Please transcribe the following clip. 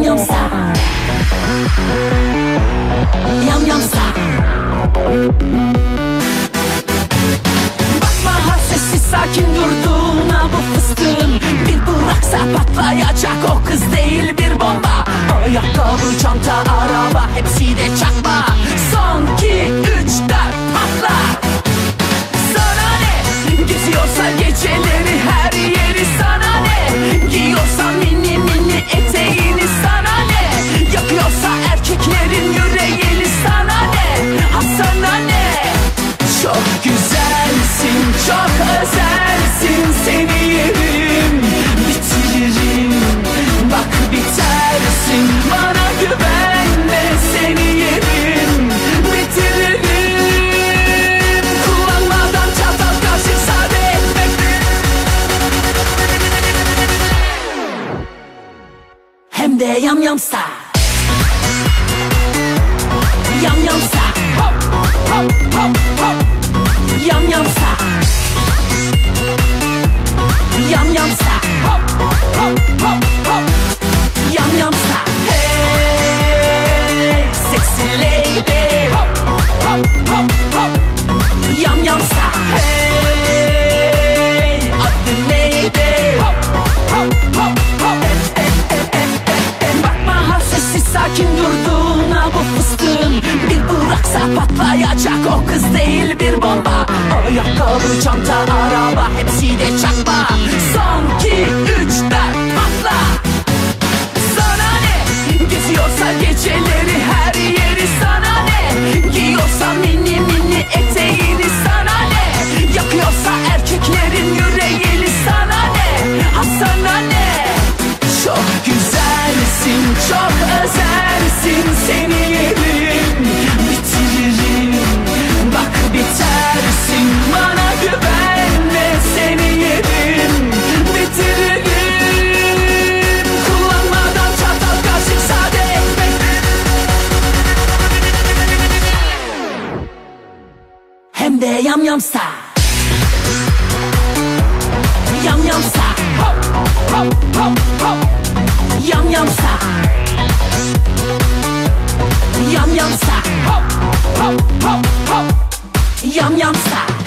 Yum yum stop. Yum yum stop. Bakma hassessiz sakin durduğuna bu fıstığın. Bir bıraksa patlayacak o kız değil bir bomba. Ayakkabı, çanta, araba hepsi çakma. Son ki üç dört patla. Sana ne? Geziyorsa geçelim 내 얌얌 스타 Bıraksa patlayacak o kız değil bir bomba. Ayakkabı, çanta, araba hepsi de 내 얌얌싸 얌얌싸 얌얌싸 얌얌싸 얌얌싸